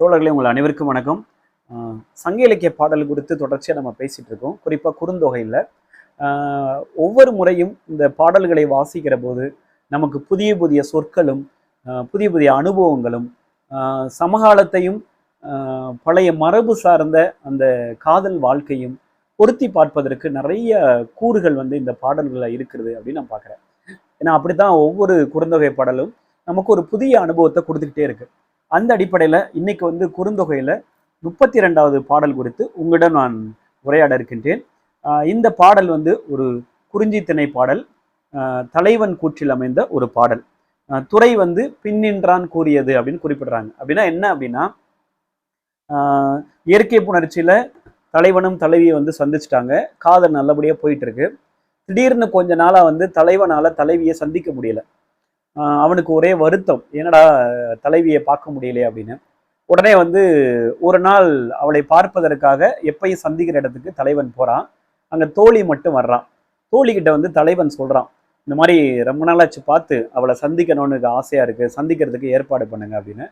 தோழர்களே உங்கள் அனைவருக்கும் வணக்கம். சங்க இலக்கிய பாடல் குறித்து தொடர்ச்சியாக நம்ம பேசிகிட்டு இருக்கோம். குறிப்பாக குறுந்தொகையில். ஒவ்வொரு முறையும் இந்த பாடல்களை வாசிக்கிற போது நமக்கு புதிய புதிய சொற்களும் புதிய புதிய அனுபவங்களும் சமகாலத்தையும் பழைய மரபு சார்ந்த அந்த காதல் வாழ்க்கையும் பொருத்தி பார்ப்பதற்கு நிறைய கூறுகள் வந்து இந்த பாடல்களில் இருக்கிறது அப்படின்னு நான் பார்க்குறேன் ஏன்னா அப்படித்தான் ஒவ்வொரு குறுந்தொகை பாடலும் நமக்கு ஒரு புதிய அனுபவத்தை கொடுத்துக்கிட்டே இருக்குது அந்த அடிப்படையில் இன்னைக்கு வந்து குறுந்தொகையில் முப்பத்தி ரெண்டாவது பாடல் குறித்து உங்களிடம் நான் உரையாட இருக்கின்றேன். இந்த பாடல் வந்து ஒரு குறிஞ்சி திணை பாடல் தலைவன் கூற்றில் அமைந்த ஒரு பாடல். துறை வந்து பின்னின்றான் கூறியது அப்படின்னு குறிப்பிடுறாங்க. அப்படின்னா என்ன அப்படின்னா இயற்கை புணர்ச்சியில் தலைவனும் தலைவியை வந்து சந்திச்சிட்டாங்க. காதல் நல்லபடியாக போயிட்டு இருக்கு. திடீர்னு கொஞ்ச நாளாக வந்து தலைவனால் தலைவியை சந்திக்க முடியலை. அவனுக்கு ஒரே வருத்தம். என்னடா தலைவியை பார்க்க முடியலையே அப்படின்னு. உடனே வந்து ஒரு நாள் அவளை பார்ப்பதற்காக எப்பயும் சந்திக்கிற இடத்துக்கு தலைவன் போகிறான் அங்கே தோழி மட்டும் வர்றான். தோழி வந்து தலைவன் சொல்கிறான் இந்த மாதிரி ரொம்ப நாளாச்சு பார்த்து அவளை சந்திக்கணும்னு எனக்கு இருக்குது சந்திக்கிறதுக்கு ஏற்பாடு பண்ணுங்க அப்படின்னு.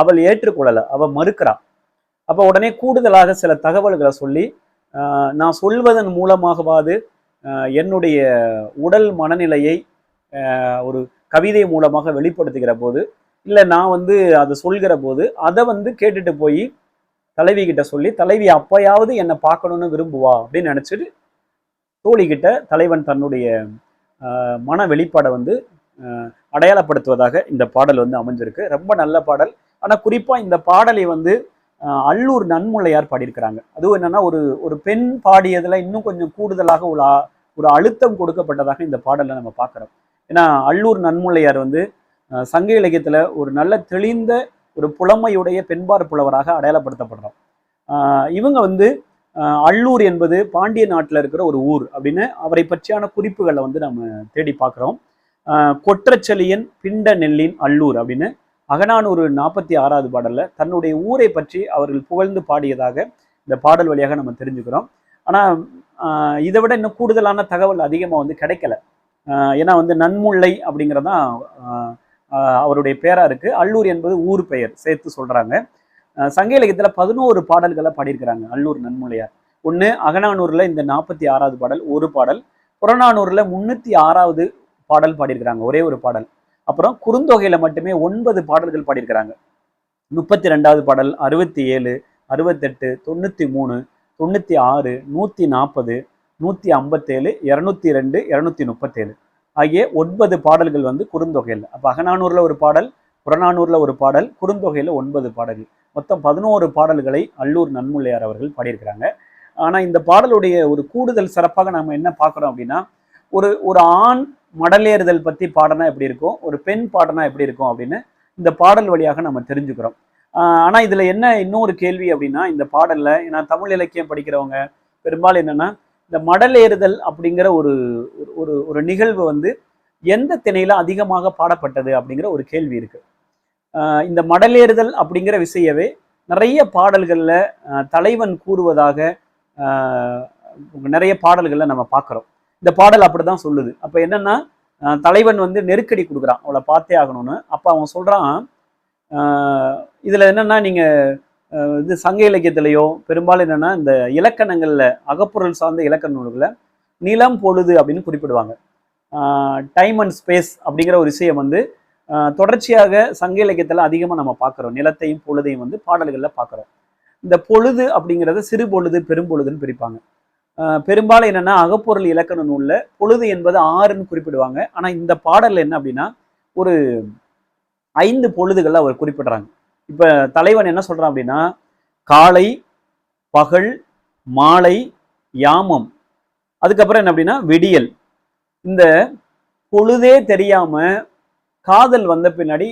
அவள் ஏற்றுக்கொள்ளலை. அவள் மறுக்கிறான் அப்போ உடனே கூடுதலாக சில தகவல்களை சொல்லி நான் சொல்வதன் மூலமாகவாது என்னுடைய உடல் மனநிலையை ஒரு கவிதை மூலமாக வெளிப்படுத்துகிற போது இல்லை நான் வந்து அதை சொல்கிற போது அதை வந்து கேட்டுட்டு போய் தலைவி கிட்ட சொல்லி தலைவி அப்பயாவது என்னை பார்க்கணும்னு விரும்புவா? அப்படின்னு நினச்சிட்டு தோழிகிட்ட தலைவன் தன்னுடைய மன வெளிப்பாடை வந்து அடையாளப்படுத்துவதாக இந்த பாடல் வந்து அமைஞ்சிருக்கு. ரொம்ப நல்ல பாடல். ஆனால் குறிப்பாக இந்த பாடலை வந்து அல்லூர் நன்முள்ளையார் பாடியிருக்கிறாங்க. அதுவும் என்னன்னா ஒரு ஒரு பெண் பாடியதில் இன்னும் கொஞ்சம் கூடுதலாக ஒரு ஒரு அழுத்தம் கொடுக்கப்பட்டதாக இந்த பாடலை நம்ம பார்க்குறோம். ஏன்னா அல்லூர் நன்முல்லையார் வந்து சங்க இலக்கியத்தில் ஒரு நல்ல தெளிந்த ஒரு புலமையுடைய பெண்பார் புலவராக அடையாளப்படுத்தப்படுறோம் ஆஹ் இவங்க வந்து ஆஹ் அல்லூர் என்பது பாண்டிய நாட்டில் இருக்கிற ஒரு ஊர் அப்படின்னு அவரை பற்றியான குறிப்புகளை வந்து நம்ம தேடி பார்க்குறோம். கொற்றச்செலியன் பிண்ட நெல்லின் அல்லூர் அப்படின்னு அகநானூறு நாற்பத்தி ஆறாவது பாடலில் தன்னுடைய ஊரை பற்றி அவர்கள் புகழ்ந்து பாடியதாக இந்த பாடல் வழியாக நம்ம தெரிஞ்சுக்கிறோம். ஆனால் இதை விட இன்னும் கூடுதலான தகவல் அதிகமாக வந்து கிடைக்கல. ஏன்னா வந்து நன்முல்லை அப்படிங்கிறதான் அவருடைய பேராக இருக்குது அல்லூர் என்பது ஊர் பெயர் சேர்த்து சொல்கிறாங்க சங்க இலக்கியத்தில் பதினோரு பாடல்களை பாடியிருக்கிறாங்க அல்லூர் நன்முலையார் ஒன்று அகனானூரில் இந்த நாற்பத்தி ஆறாவது பாடல் ஒரு பாடல். புறநானூரில் முந்நூற்றி ஆறாவது பாடல் பாடியிருக்கிறாங்க ஒரே ஒரு பாடல். அப்புறம் குறுந்தொகையில் மட்டுமே ஒன்பது பாடல்கள் பாடியிருக்கிறாங்க. முப்பத்தி ரெண்டாவது பாடல் அறுபத்தி ஏழு அறுபத்தெட்டு தொண்ணூற்றி மூணு தொண்ணூற்றி ஆறு நூற்றி நாற்பது நூற்றி ஐம்பத்தேழு இரநூத்தி ரெண்டு இரநூத்தி முப்பத்தேழு. ஆகிய ஒன்பது பாடல்கள் வந்து குறுந்தொகையில். அப்போ அகநானூரில் ஒரு பாடல் புறநானூரில் ஒரு பாடல் குறுந்தொகையில் ஒன்பது பாடல்கள். மொத்தம் பதினோரு பாடல்களை அல்லூர் நன்முள்ளையார் அவர்கள் பாடியிருக்கிறாங்க. ஆனால் இந்த பாடலுடைய ஒரு கூடுதல் சிறப்பாக நம்ம என்ன பார்க்குறோம் அப்படின்னா ஒரு ஒரு ஆண் மடலேறுதல் பற்றி பாடனா எப்படி இருக்கும்? ஒரு பெண் பாடனா எப்படி இருக்கும் அப்படின்னு இந்த பாடல் வழியாக நம்ம தெரிஞ்சுக்கிறோம். ஆனால் இதில் என்ன இன்னொரு கேள்வி அப்படின்னா இந்த பாடலில் ஏன்னா தமிழ் இலக்கியம் படிக்கிறவங்க பெரும்பாலும் என்னென்னா இந்த மடலேறுதல் அப்படிங்கிற ஒரு ஒரு- ஒரு நிகழ்வு வந்து எந்த திணையில அதிகமாக பாடப்பட்டது அப்படிங்கிற ஒரு கேள்வி இருக்கு. இந்த மடலேறுதல் அப்படிங்கிற விஷயவே நிறைய பாடல்களில் தலைவன் கூறுவதாக நிறைய பாடல்களில் நம்ம பார்க்குறோம். இந்த பாடல் அப்படி தான் சொல்லுது. அப்போ என்னன்னா தலைவன் வந்து நெருக்கடி கொடுக்குறான். அவளை பார்த்தே ஆகணும்னு. அப்போ அவன் சொல்கிறான் இதில் என்னென்னா நீங்கள் இது சங்க இலக்கியத்திலேயோ பெரும்பாலும் என்னென்னா இந்த இலக்கணங்களில் அகப்பொருள் சார்ந்த இலக்கண நூல்களை நிலம் பொழுது அப்படின்னு குறிப்பிடுவாங்க. டைம் அண்ட் ஸ்பேஸ் அப்படிங்கிற ஒரு விஷயம் வந்து தொடர்ச்சியாக சங்க இலக்கியத்தில் அதிகமாக நம்ம பார்க்குறோம். நிலத்தையும் பொழுதையும் வந்து பாடல்களில் பார்க்குறோம். இந்த பொழுது அப்படிங்கிறத சிறு பொழுது பெரும்பொழுதுன்னு பிரிப்பாங்க. பெரும்பாலும் என்னென்னா அகப்பொருள் இலக்கண நூலில் பொழுது என்பது ஆறுன்னு குறிப்பிடுவாங்க. ஆனால் இந்த பாடலில் என்ன அப்படின்னா ஒரு ஐந்து பொழுதுகளில் அவர் குறிப்பிடுறாங்க. இப்போ தலைவன் என்ன சொல்கிறான் அப்படின்னா காலை பகல் மாலை யாமம். அதுக்கப்புறம் என்ன அப்படின்னா விடியல். இந்த பொழுதே தெரியாமல் காதல் வந்த பின்னாடி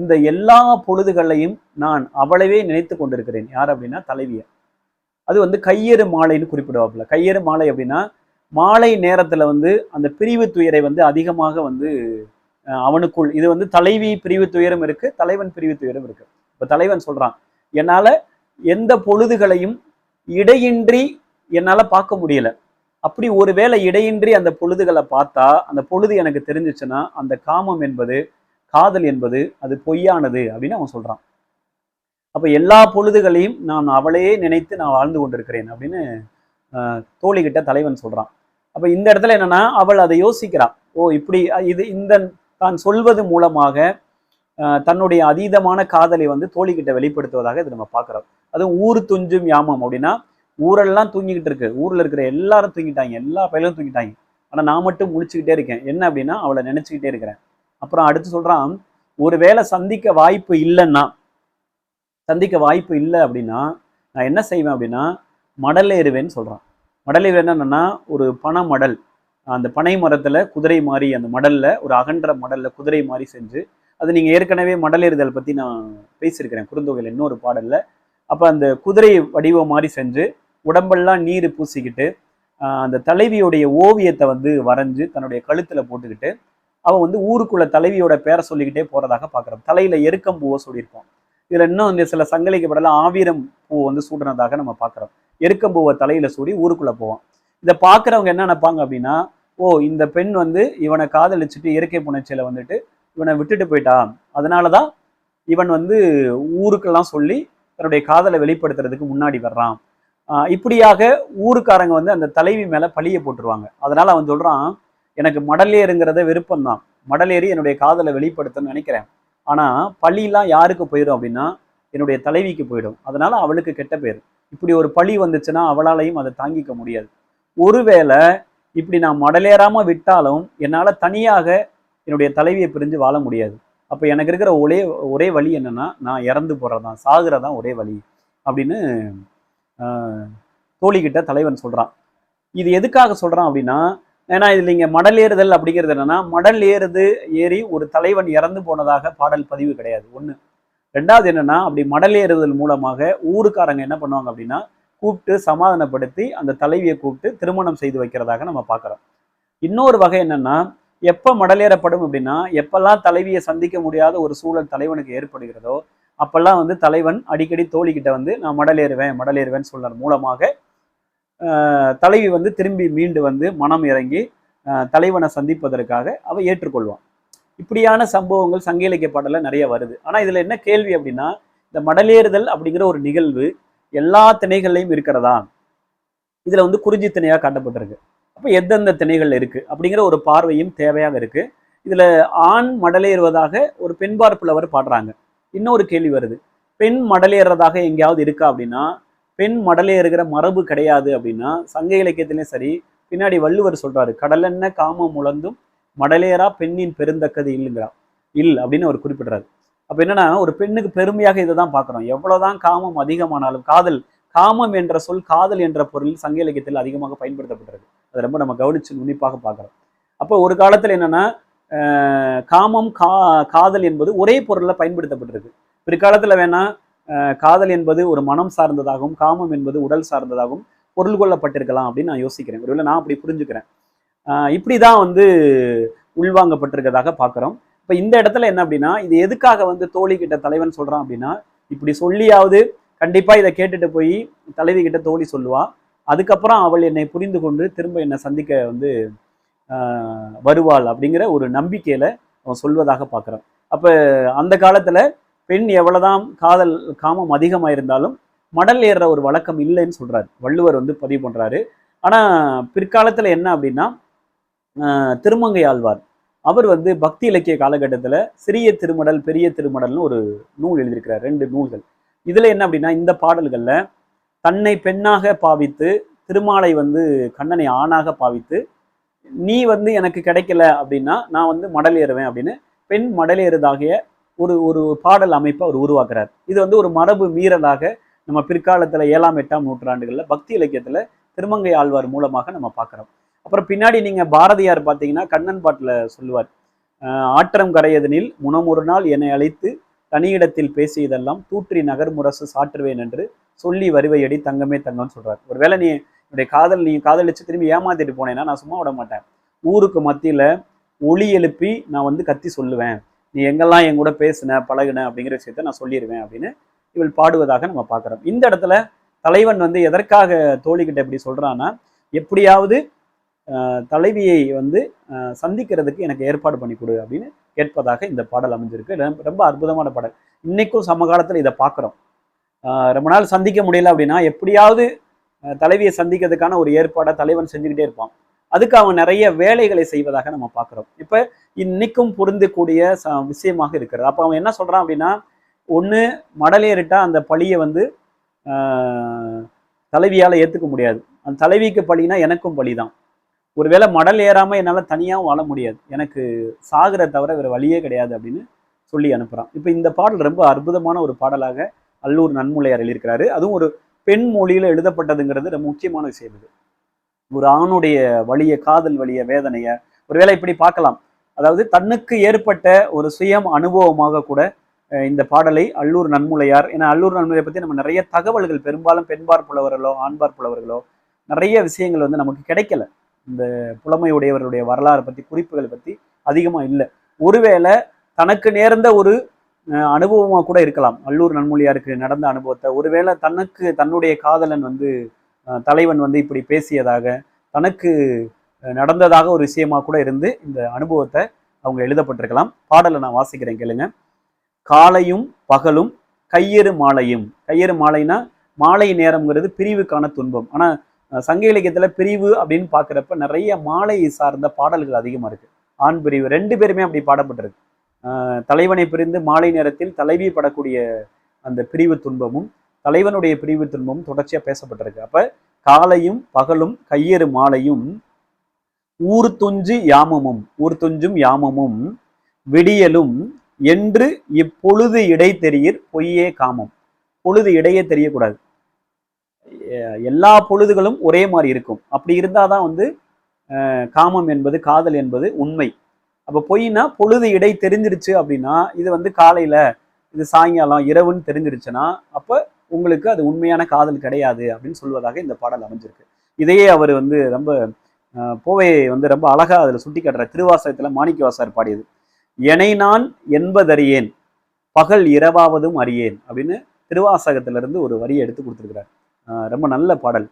இந்த எல்லா பொழுதுகளையும் நான் அவளவே நினைத்து கொண்டிருக்கிறேன். யார் அப்படின்னா தலைவியர். அது வந்து கையெறு மாலைன்னு குறிப்பிடுவாப்புல. கையெறு மாலை அப்படின்னா மாலை நேரத்தில் வந்து அந்த பிரிவு துயரை வந்து அதிகமாக வந்து அவனுக்குள் இது வந்து தலைவி பிரிவு துயரம் இருக்குது தலைவன் பிரிவு துயரம் இருக்குது இப்ப தலைவன் சொல்றான் என்னால எந்த பொழுதுகளையும் இடையின்றி என்னால பார்க்க முடியல. அப்படி ஒருவேளை இடையின்றி அந்த பொழுதுகளை பார்த்தா அந்த பொழுது எனக்கு தெரிஞ்சிச்சுன்னா அந்த காமம் என்பது காதல் என்பது அது பொய்யானது அப்படின்னு அவன் சொல்றான். அப்ப எல்லா பொழுதுகளையும் நான் அவளையே நினைத்து நான் வாழ்ந்து கொண்டிருக்கிறேன் அப்படின்னு ஆஹ், தோழிகிட்ட தலைவன் சொல்றான். அப்ப இந்த இடத்துல என்னன்னா அவள் அதை யோசிக்கிறான் ஓ இப்படி இது இந்த தான் சொல்வது மூலமாக தன்னுடைய அதீதமான காதலை வந்து தோழிக்கிட்ட வெளிப்படுத்துவதாக இது நம்ம பார்க்குறோம். அதுவும் ஊர் துஞ்சும் யாமம் அப்படின்னா ஊரெல்லாம் தூங்கிக்கிட்டு இருக்கு. ஊர்ல இருக்கிற எல்லாரும் தூங்கிட்டாங்க. எல்லா பயிலும் தூங்கிட்டாங்க. ஆனா நான் மட்டும் முழிச்சுக்கிட்டே இருக்கேன். என்ன அப்படின்னா அவளை நினச்சிக்கிட்டே இருக்கிறேன். அப்புறம் அடுத்து சொல்றான் ஒருவேளை சந்திக்க வாய்ப்பு இல்லைன்னா சந்திக்க வாய்ப்பு இல்லை அப்படின்னா நான் என்ன செய்வேன் அப்படின்னா மடல் ஏறுவேன்னு சொல்றான். மடல் ஏறுவேன் என்னன்னா ஒரு பனை மடல். அந்த பனை மரத்துல குதிரை மாதிரி அந்த மடல்ல ஒரு அகன்ற மடல்ல குதிரை மாதிரி செஞ்சு அது நீங்க ஏற்கனவே மடலேறுதல் பற்றி பத்தி நான் பேசியிருக்கிறேன். குறுந்தொகையில் இன்னொரு பாடல்ல. அப்ப அந்த குதிரை வடிவம் மாதிரி செஞ்சு உடம்பெல்லாம் நீர் பூசிக்கிட்டு அந்த தலைவியுடைய ஓவியத்தை வந்து வரைஞ்சு தன்னுடைய கழுத்துல போட்டுக்கிட்டு அவன் வந்து ஊருக்குள்ள தலைவியோட பேரை சொல்லிக்கிட்டே போறதாக பார்க்குறான் தலையில எருக்கம் பூவை சொல்லியிருப்பான் இதுல இன்னும் இந்த சில சங்கலிக்க படல ஆவீரம் பூ வந்து சூடுனதாக நம்ம பார்க்குறோம். எருக்கம் பூவை தலையில சூடி ஊருக்குள்ள போவான். இதை பார்க்குறவங்க என்ன நினைப்பாங்க அப்படின்னா ஓ இந்த பெண் வந்து இவனை காதலிச்சுட்டு இயற்கை புணர்ச்சியில வந்துட்டு இவனை விட்டுட்டு போயிட்டான். அதனால தான் இவன் வந்து ஊருக்கெல்லாம் சொல்லி தன்னுடைய காதலை வெளிப்படுத்துறதுக்கு முன்னாடி வர்றான். இப்படியாக ஊருக்காரங்க வந்து அந்த தலைவி மேலே பழிய போட்டுருவாங்க. அதனால அவன் சொல்றான் எனக்கு மடலேறுங்கிறத விருப்பம்தான். மடலேறி என்னுடைய காதலை வெளிப்படுத்தணும்னு நினைக்கிறேன். ஆனால் பழியெல்லாம் யாருக்கு போயிடும் அப்படின்னா என்னுடைய தலைவிக்கு போயிடும். அதனால அவளுக்கு கெட்ட பேர். இப்படி ஒரு பழி வந்துச்சுன்னா அவளாலையும் அதை தாங்கிக்க முடியாது. ஒருவேளை இப்படி நான் மடலேறாமல் விட்டாலும் என்னால் தனியாக என்னுடைய தலைவியை பிரிஞ்சு வாழ முடியாது. அப்ப எனக்கு இருக்கிற ஒரே ஒரே வழி என்னன்னா நான் இறந்து போறதுதான் சாகுறதான் ஒரே வழி அப்படின்னு ஆஹ், தலைவன் சொல்றான். இது எதுக்காக சொல்றான் அப்படின்னா ஏன்னா இதில் இங்கே மடல் ஏறுதல் அப்படிங்கிறது என்னன்னா மடல் ஏறுது ஏறி ஒரு தலைவன் இறந்து போனதாக பாடல் பதிவு கிடையாது. ஒண்ணு. ரெண்டாவது என்னன்னா அப்படி மடல் ஏறுதல் மூலமாக ஊருக்காரங்க என்ன பண்ணுவாங்க அப்படின்னா கூப்பிட்டு சமாதானப்படுத்தி அந்த தலைவியை கூப்பிட்டு திருமணம் செய்து வைக்கிறதாக நம்ம பார்க்குறோம். இன்னொரு வகை என்னன்னா எப்போ மடலேறப்படும் அப்படின்னா எப்பெல்லாம் தலைவியை சந்திக்க முடியாத ஒரு சூழல் தலைவனுக்கு ஏற்படுகிறதோ அப்பெல்லாம் வந்து தலைவன் அடிக்கடி தோழிக்கிட்ட வந்து நான் மடலேறுவேன் மடலேறுவேன்னு சொல்றது மூலமாக தலைவி வந்து திரும்பி மீண்டு வந்து மனம் இறங்கி தலைவனை சந்திப்பதற்காக அவ ஏற்றுக்கொள்வான். இப்படியான சம்பவங்கள் சங்க இலக்கிய பாடலில் நிறைய வருது. ஆனால் இதில் என்ன கேள்வி அப்படின்னா இந்த மடலேறுதல் அப்படிங்கிற ஒரு நிகழ்வு எல்லா திணைகள்லையும் இருக்கிறதா? இதில் வந்து குறிஞ்சி திணையாக காட்டப்பட்டிருக்கு. அப்போ எந்தெந்த திணைகள் இருக்குது அப்படிங்கிற ஒரு பார்வையும் தேவையாக இருக்குது இதில் ஆண் மடலேறுவதாக ஒரு பெண் புலவர் பாடுறாங்க. இன்னொரு கேள்வி வருது. பெண் மடலேறதாக எங்கேயாவது இருக்கா அப்படின்னா பெண் மடலேறுகிற மரபு கிடையாது அப்படின்னா சங்க இலக்கியத்திலையும் சரி பின்னாடி வள்ளுவர் சொல்கிறாரு கடலென்ன காமம் முழந்தும் மடலேறா பெண்ணின் பெருந்தக்கது இல்லைங்கிறா இல் அப்படின்னு அவர் குறிப்பிடுறாரு. அப்போ என்னன்னா ஒரு பெண்ணுக்கு பெருமையாக இதை தான் பார்க்குறோம் எவ்வளோதான் காமம் அதிகமானாலும் காதல் காமம் என்ற சொல் காதல் என்ற பொருள் சங்க இலக்கியத்தில் அதிகமாக பயன்படுத்தப்பட்டிருக்கு. அதை ரொம்ப நம்ம கவனிச்சு நுண்ணிப்பாக பார்க்குறோம். அப்போ ஒரு காலத்தில் என்னன்னா ஆஹ் காமம் கா காதல் என்பது ஒரே பொருளில் பயன்படுத்தப்பட்டிருக்கு. பிற்காலத்தில் வேணா காதல் என்பது ஒரு மனம் சார்ந்ததாகவும் காமம் என்பது உடல் சார்ந்ததாகவும் பொருள் கொள்ளப்பட்டிருக்கலாம் அப்படின்னு நான் யோசிக்கிறேன். ஒருவேளை நான் அப்படி புரிஞ்சுக்கிறேன். ஆஹ் இப்படிதான் வந்து உள்வாங்கப்பட்டிருக்கதாக பார்க்குறோம். இப்போ இந்த இடத்துல என்ன அப்படின்னா இது எதுக்காக வந்து தோழி கிட்ட தலைவன் சொல்றான் அப்படின்னா இப்படி சொல்லியாவது கண்டிப்பாக இதை கேட்டுட்டு போய் தலைவி கிட்ட தோழி சொல்லுவாள் அதுக்கப்புறம் அவள் என்னை புரிந்து கொண்டு திரும்ப என்னை சந்திக்க வந்து வருவாள் அப்படிங்கிற ஒரு நம்பிக்கையில் அவன் சொல்வதாக பார்க்குறான் அப்போ அந்த காலத்தில் பெண் எவ்வளோதான் காதல் காமம் அதிகமாக இருந்தாலும் மடல் ஏறுற ஒரு வழக்கம் இல்லைன்னு சொல்கிறார் வள்ளுவர் வந்து பதிவு பண்ணுறாரு ஆனால் பிற்காலத்தில் என்ன அப்படின்னா திருமங்கை ஆழ்வார். அவர் வந்து பக்தி இலக்கிய காலகட்டத்தில் சிறிய திருமடல் பெரிய திருமடல்னு ஒரு நூல் எழுதியிருக்கிறார். ரெண்டு நூல்கள். இதில் என்ன அப்படின்னா இந்த பாடல்களில் தன்னை பெண்ணாக பாவித்து திருமாலை வந்து கண்ணனை ஆணாக பாவித்து நீ வந்து எனக்கு கிடைக்கல அப்படின்னா நான் வந்து மடல் ஏறுவேன் அப்படின்னு பெண் மடலேறுதாகிய ஒரு ஒரு பாடல் அமைப்பை அவர் உருவாக்குறார். இது வந்து ஒரு மரபு மீறலாக நம்ம பிற்காலத்தில் ஏழாம் எட்டாம் நூற்றாண்டுகளில் பக்தி இலக்கியத்தில் திருமங்கை ஆழ்வார் மூலமாக நம்ம பார்க்குறோம். அப்புறம் பின்னாடி நீங்கள் பாரதியார் பார்த்தீங்கன்னா கண்ணன் பாட்டில் சொல்லுவார் ஆற்றம் கரையதனில் முனமொரு நாள் என்னை அழைத்து தனியிடத்தில் பேசியதெல்லாம் தூற்றி நகர் முரசு சாற்றுவேன் என்று சொல்லி வருவையடி தங்கமே தங்கம்னு சொல்றாரு. ஒருவேளை நீ என்னுடைய காதல் நீ காதலிச்சு திரும்பி ஏமாத்திட்டு போனேன்னா நான் சும்மா விட மாட்டேன். ஊருக்கு மத்தியில ஒளி எழுப்பி நான் வந்து கத்தி சொல்லுவேன். நீ எங்கெல்லாம் என் கூட பேசுன பழகுன அப்படிங்கிற விஷயத்த நான் சொல்லிடுவேன் அப்படின்னு இவள் பாடுவதாக நம்ம பார்க்குறோம். இந்த இடத்துல தலைவன் வந்து எதற்காக தோழிக்கிட்ட இப்படி சொல்கிறான்னா எப்படியாவது தலைவியை வந்து சந்திக்கிறதுக்கு எனக்கு ஏற்பாடு பண்ணி கொடு அப்படின்னு கேட்பதாக இந்த பாடல் அமைஞ்சிருக்கு. ரொம்ப- அற்புதமான பாடல். இன்னைக்கும் சமகாலத்தில் இதை பார்க்குறோம். ஆஹ் ரொம்ப நாள் சந்திக்க முடியல அப்படின்னா எப்படியாவது தலைவியை சந்திக்கிறதுக்கான ஒரு ஏற்பாடை தலைவன் செஞ்சுக்கிட்டே இருப்பான். அதுக்கு அவன் நிறைய வேலைகளை செய்வதாக நம்ம பார்க்குறோம். இப்போ இன்னைக்கும் பொருந்தக்கூடிய ச விஷயமாக இருக்கிறது. அப்போ அவன் என்ன சொல்றான் அப்படின்னா ஒன்று மடலேறிட்டா அந்த பழியை வந்து ஆஹ், தலைவியால ஏற்றுக்க முடியாது. அந்த தலைவிக்கு பழினா எனக்கும் பழி தான் ஒருவேளை மடல் ஏறாமல் என்னால் தனியாகவும் வாழ முடியாது. எனக்கு சாகிற தவிர வேறு வழியே கிடையாது அப்படின்னு சொல்லி அனுப்புகிறான் இப்போ இந்த பாடல் ரொம்ப அற்புதமான ஒரு பாடலாக அல்லூர் நன்முலையார் எழுதியிருக்கிறாரு. அதுவும் ஒரு பெண் மொழியில் எழுதப்பட்டதுங்கிறது ரொம்ப முக்கியமான விஷயம் இது. ஒரு ஆணுடைய வழியை காதல் வழியை வேதனைய ஒருவேளை இப்படி பார்க்கலாம். அதாவது தன்னுக்கு ஏற்பட்ட ஒரு சுயம் அனுபவமாக கூட இந்த பாடலை அல்லூர் நன்முலையார் ஏன்னா அல்லூர் நன்முலையை பற்றி நம்ம நிறைய தகவல்கள் பெரும்பாலும் பெண்பார் புலவர்களோ ஆண்பார் புலவர்களோ நிறைய விஷயங்கள் வந்து நமக்கு கிடைக்கல. இந்த புலமை உடையவருடைய வரலாறு பற்றி குறிப்புகளை பற்றி அதிகமாக இல்லை. ஒருவேளை தனக்கு நேர்ந்த ஒரு அனுபவமாக கூட இருக்கலாம். அல்லூர் நன்மொழியாருக்கு நடந்த அனுபவத்தை. ஒருவேளை தனக்கு தன்னுடைய காதலன் வந்து தலைவன் வந்து இப்படி பேசியதாக தனக்கு நடந்ததாக ஒரு விஷயமா கூட இருந்து இந்த அனுபவத்தை அவங்க எழுதப்பட்டிருக்கலாம். பாடலை நான் வாசிக்கிறேன் கேளுங்க. காலையும் பகலும் கையெறு மாலையும். கையெறு மாலைனா மாலை நேரம்ங்கிறது பிரிவுக்கான துன்பம். ஆனால் சங்க இலக்கியத்தில் பிரிவு அப்படின்னு பார்க்குறப்ப நிறைய மாலை சார்ந்த பாடல்கள் அதிகமாக இருக்குது ஆண் பிரிவு ரெண்டு பேருமே அப்படி பாடப்பட்டிருக்கு. தலைவனை பிரிந்து மாலை நேரத்தில் தலைவி படக்கூடிய அந்த பிரிவு துன்பமும் தலைவனுடைய பிரிவு துன்பமும் தொடர்ச்சியாக பேசப்பட்டிருக்கு. அப்போ காலையும் பகலும் கையெறு மாலையும் ஊர் துஞ்சு யாமமும் ஊர் துஞ்சும் யாமமும் விடியலும் என்று இப்பொழுது இடை தெரியிர் பொய்யே காமம். பொழுது இடையே தெரியக்கூடாது. எல்லா பொழுதுகளும் ஒரே மாதிரி இருக்கும். அப்படி இருந்தாதான் வந்து காமம் என்பது காதல் என்பது உண்மை. அப்போ பொய்னா பொழுது இடை தெரிஞ்சிருச்சு அப்படின்னா இது வந்து காலையில இது சாயங்காலம் இரவுன்னு தெரிஞ்சிருச்சுன்னா அப்போ உங்களுக்கு அது உண்மையான காதல் கிடையாது அப்படின்னு சொல்வதாக இந்த பாடல் அமைஞ்சிருக்கு. இதையே அவர் வந்து ரொம்ப அஹ், போவையை வந்து ரொம்ப அழகா அதுல சுட்டி காட்டுற திருவாசகத்துல மாணிக்கவாசர் பாடியது. எனை நான் என்பதறியேன் பகல் இரவாவதும் அறியேன் அப்படின்னு திருவாசகத்துல இருந்து ஒரு வரியை எடுத்து கொடுத்துருக்கிறார். ரொம்ப நல்ல பாடல்.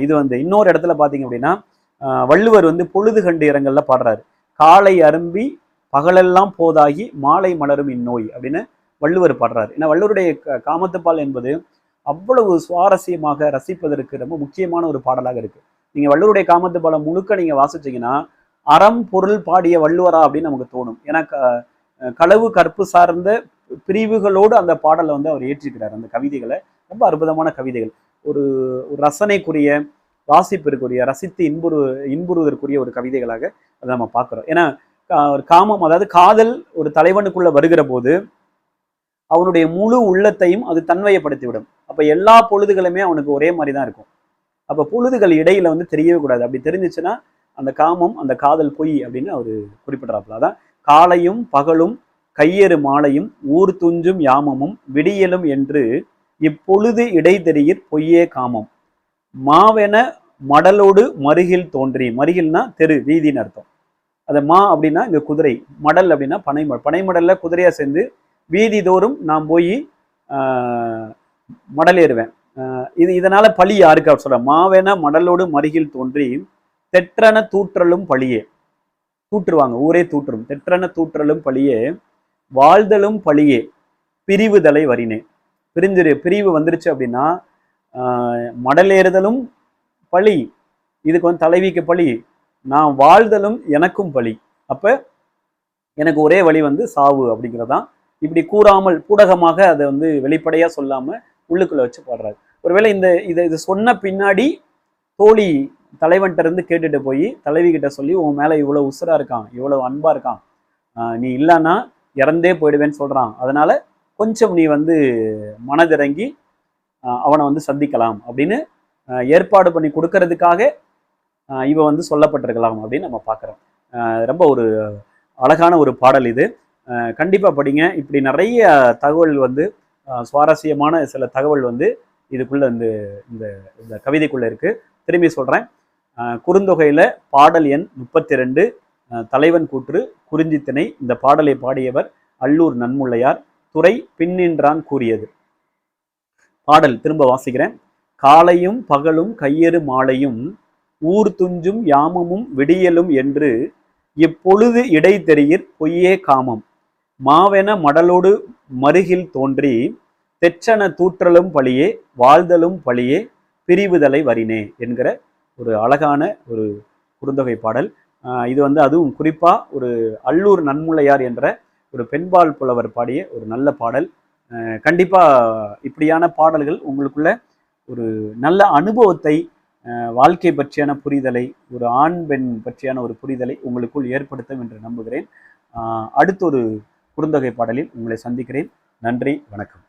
இது வந்து இன்னொரு இடத்துல பார்த்தீங்க அப்படின்னா வள்ளுவர் வந்து பொழுது கண்டு இரங்கல்ல பாடுறாரு. காலை அரும்பி பகலெல்லாம் போதாகி மாலை மலரும் இந்நோய் அப்படின்னு வள்ளுவர் பாடுறாரு. ஏன்னா வள்ளுவருடைய க- காமத்துப்பால் என்பது அவ்வளவு சுவாரஸ்யமாக ரசிப்பதற்கு ரொம்ப முக்கியமான ஒரு பாடலாக இருக்கு. நீங்க வள்ளுவருடைய காமத்துப்பாலை முழுக்க நீங்க வாசிச்சீங்கன்னா அறம் பொருள் பாடிய வள்ளுவரா அப்படின்னு நமக்கு தோணும். ஏன்னா க- களவு கற்பு சார்ந்த பிரிவுகளோடு அந்த பாடலை வந்து அவர் ஏற்றிருக்கிறார் அந்த கவிதைகளை. ரொம்ப அற்புதமான கவிதைகள். ஒரு ஒரு ரசனைக்குரிய வாசிப்பிற்குரிய ரசித்து இன்புறு இன்புறுவதற்குரிய ஒரு கவிதைகளாக அதை நம்ம பார்க்குறோம். ஏன்னா கா- ஒரு காமம் அதாவது காதல் ஒரு தலைவனுக்குள்ள வருகிற போது அவனுடைய முழு உள்ளத்தையும் அது தன்வயப்படுத்திவிடும் அப்போ எல்லா பொழுதுகளுமே அவனுக்கு ஒரே மாதிரி தான் இருக்கும். அப்போ பொழுதுகள் இடையில வந்து தெரியவே கூடாது. அப்படி தெரிஞ்சிச்சுன்னா அந்த காமம் அந்த காதல் பொய் அப்படின்னு அவர் குறிப்பிட்றாப்புல. அதான் காலையும் பகலும் கையெறு மாலையும் ஊர் துஞ்சும் யாமமும் விடியலும் என்று இப்பொழுது இடைதெறியிற் பொய்யே காமம். மாவென மடலோடு மருகில் தோன்றி. மருகில்னா தெரு வீதின்னு அர்த்தம். அது மா அப்படின்னா இங்கே குதிரை மடல் அப்படின்னா பனைமடல் பனைமடலில் குதிரையாக சேர்ந்து வீதி தோறும் நான் போய் மடல் ஏறுவேன் இது இதனால் பழி யாருக்கு அவர் சொல்கிறேன் மாவென மடலோடு மருகில் தோன்றி தெற்றன தூற்றலும் பழியே. தூற்றுவாங்க ஊரே தூற்றும். தெற்றன தூற்றலும் பழியே வாழ்தலும் பழியே பிரிவுதலை வரினே பிரிஞ்சிரு பிரிவு வந்துருச்சு அப்படின்னா ஆஹ் மடலேறுதலும் பழி. இதுக்கு வந்து தலைவிக்கு பழி. நான் வாழ்தலும் எனக்கும் பழி. அப்ப எனக்கு ஒரே வழி வந்து சாவு அப்படிங்கிறதான். இப்படி கூறாமல் பூடகமாக அதை வந்து வெளிப்படையாக சொல்லாமல் உள்ளுக்குள்ளே வச்சு பாடுறாரு. ஒருவேளை இந்த இதை இது சொன்ன பின்னாடி தோழி தலைவன்கிட்ட இருந்து கேட்டுட்டு போய் தலைவி கிட்ட சொல்லி உன் மேலே இவ்வளவு உசுராக இருக்கான் இவ்வளோ அன்பாக இருக்கான். ஆஹ் நீ இல்லைன்னா இறந்தே போயிடுவேன்னு சொல்றான். அதனால கொஞ்சம் நீ வந்து மனதிறங்கி அவனை வந்து சந்திக்கலாம் அப்படின்னு ஏற்பாடு பண்ணி கொடுக்கறதுக்காக இவ வந்து சொல்லப்பட்டிருக்கலாம் அப்படின்னு நம்ம பார்க்குறோம். ரொம்ப ஒரு அழகான ஒரு பாடல் இது. கண்டிப்பாக படிங்க. இப்படி நிறைய தகவல் வந்து சுவாரஸ்யமான சில தகவல் வந்து இதுக்குள்ளே இந்த இந்த இந்த கவிதைக்குள்ளே இருக்குது திரும்பி சொல்கிறேன் குறுந்தொகையில் பாடல் எண் முப்பத்தி ரெண்டு தலைவன் கூற்று குறிஞ்சித்திணை இந்த பாடலை பாடியவர் அல்லூர் நன்முள்ளையார் துறை பின்னின்றான் கூறியது. பாடல் திரும்ப வாசிக்கிறேன். காலையும் பகலும் கையெறு மாலையும் ஊர் துஞ்சும் யாமமும் விடியலும் என்று இப்பொழுது இடைத்தெறியிற் பொய்யே காமம். மாவென மடலோடு மருகில் தோன்றி தெச்சன தூற்றலும் பழியே வாழ்தலும் பழியே பிரிவுதலை வரினே என்கிற ஒரு அழகான ஒரு குறுந்தொகை பாடல். ஆஹ் இது வந்து அதுவும் குறிப்பா ஒரு அல்லூர் நன்முளையார் என்ற ஒரு பெண்பால் புலவர் பாடிய ஒரு நல்ல பாடல். கண்டிப்பாக இப்படியான பாடல்கள் உங்களுக்குள்ள ஒரு நல்ல அனுபவத்தை வாழ்க்கை பற்றியான புரிதலை ஒரு ஆண் பெண் பற்றியான ஒரு புரிதலை உங்களுக்குள் ஏற்படுத்தும் என்று நம்புகிறேன். அடுத்த ஒரு குறுந்தொகை பாடலில் உங்களை சந்திக்கிறேன். நன்றி வணக்கம்.